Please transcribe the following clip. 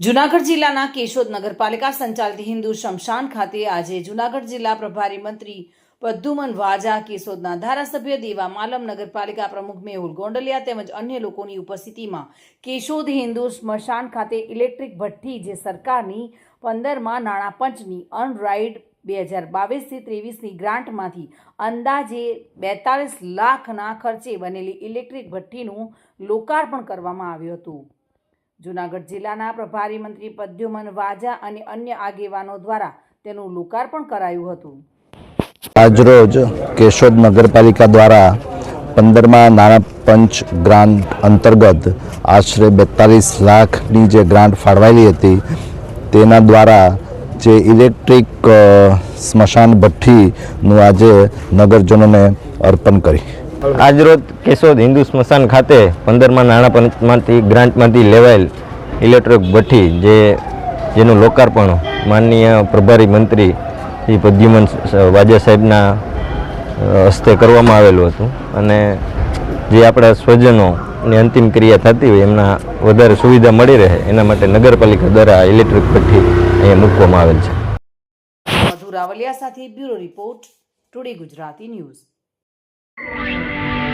જુનાગઢ જિલ્લાના કેશોદ નગરપાલિકા સંચાલિત હિન્દુ શમશાન ખાતે આજે જુનાગઢ જિલ્લા પ્રભારી મંત્રી પદ્ધુમન વાજા, કેશોદના ધારાસભ્ય દેવા માલમ નગરપાલિકા પ્રમુખ મેહુલ ગોંડલિયા તેમજ અન્ય લોકોની ઉપસ્થિતિમાં કેશોદ હિન્દુ સ્મશાન ખાતે ઇલેક્ટ્રિક ભઠ્ઠી જે સરકારની પંદરમાં નાણાં પંચની અનરાઇડ બે હજાર બાવીસથી ત્રેવીસની ગ્રાન્ટમાંથી અંદાજે બેતાળીસ લાખના ખર્ચે બનેલી ઇલેક્ટ્રિક ભઠ્ઠીનું લોકાર્પણ કરવામાં આવ્યું હતું. જૂનાગઢ જિલ્લાના પ્રભારી મંત્રી પદ્યુમન વાજા અને અન્ય આગેવાનો દ્વારા તેનું લોકાર્પણ કરાયું હતું. આજરોજ કેશોદ નગરપાલિકા દ્વારા પંદરમાં નાણાં પંચ ગ્રાન્ટ અંતર્ગત આશરે બેતાલીસ લાખની જે ગ્રાન્ટ ફાળવાયેલી હતી, તેના દ્વારા જે ઇલેક્ટ્રિક સ્મશાન ભઠ્ઠીનું આજે નગરજનોને અર્પણ કરી. આજરોજ કેશોદ હિન્દુ સ્મશાન ખાતે પંદરમાં નાણાં પંચમાંથી ગ્રાન્ટમાંથી લેવાયેલ ઇલેક્ટ્રિક ભઠ્ઠી જે જેનું લોકાર્પણ માનનીય પ્રભારી મંત્રી શ્રી પ્રદ્યુમન વાજા સાહેબના હસ્તે કરવામાં આવેલું હતું. અને જે આપણા સ્વજનોની અંતિમ ક્રિયા થતી હોય એમના વધારે સુવિધા મળી રહે એના માટે નગરપાલિકા દ્વારા ઇલેક્ટ્રિક ભઠ્ઠી અહીંયા મૂકવામાં આવેલ છે. મધુ રાવલિયા સાથે bureau report today Gujarati news. you